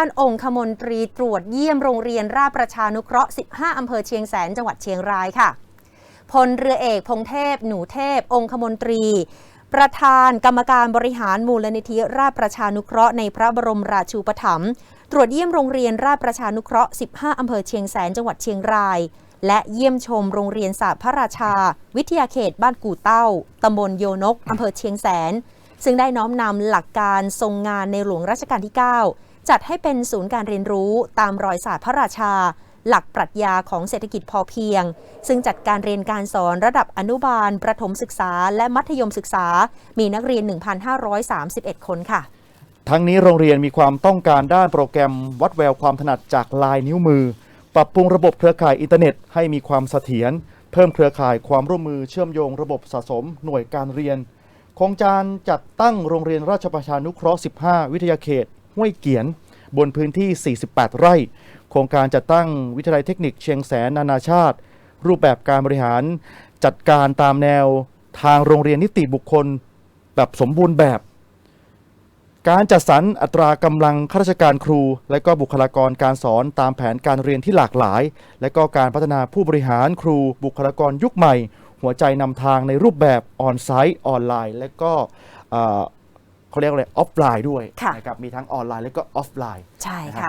ด้านองคมนตรีตรวจเยี่ยมโรงเรียนราชประชานุเคราะห์ 15 อำเภอเชียงแสน จังหวัดเชียงรายค่ะ พลเรือเอกพงเทพ หนูเทพ องคมนตรี ประธานกรรมการบริหารมูลนิธิราชประชานุเคราะห์ในพระบรมราชูปถัมภ์ตรวจเยี่ยมโรงเรียนราชประชานุเคราะห์ 15 อำเภอเชียงแสน จังหวัดเชียงราย และเยี่ยมชมโรงเรียนศาสตร์พระราชา วิทยาเขตบ้านกู่เต้า ตำบลโยนก อำเภอเชียงแสน ซึ่งได้น้อมนำหลักการทรงงานในหลวงรัชกาลที่ 9 จัดให้เป็นศูนย์การเรียนรู้ตามรอยศาสตร์พระราชา หลักปรัชญาของเศรษฐกิจพอเพียง ซึ่งจัดการเรียนการสอนระดับอนุบาล ประถมศึกษา และมัธยมศึกษา มีนักเรียน 1,531 คนค่ะ ทั้งนี้โรงเรียนมีความต้องการด้านโปรแกรมวัดแววความถนัดจากลายนิ้วมือ ปรับปรุงระบบเครือข่ายอินเทอร์เน็ตให้มีความเสถียรเพิ่มเครือข่ายความร่วมมือเชื่อมโยงระบบสะสม หน่วยการเรียนโครงการจัดตั้งโรงเรียนราชประชานุเคราะห์ 15 วิทยาเขต ห้วยเกียน บนพื้นที่ 48 ไร่ โครงการจัดตั้งวิทยาลัยเทคนิคเชียงแสนนานาชาติ รูปแบบการบริหารจัดการตามแนวทางโรงเรียนนิติบุคคลแบบสมบูรณ์แบบ การจัดสรรอัตรากำลังข้าราชการครู และก็บุคลากรการสอนตามแผนการเรียนที่หลากหลาย และก็การพัฒนาผู้บริหารครู บุคลากรยุคใหม่ หัวใจนำทางในรูปแบบออนไซต์ออนไลน์ และก็ เอ่อเขาเรียกอะไรออฟไลน์ด้วยค่ะนะครับมีทั้งออนไลน์และก็ออฟไลน์ ใช่นะครับค่ะ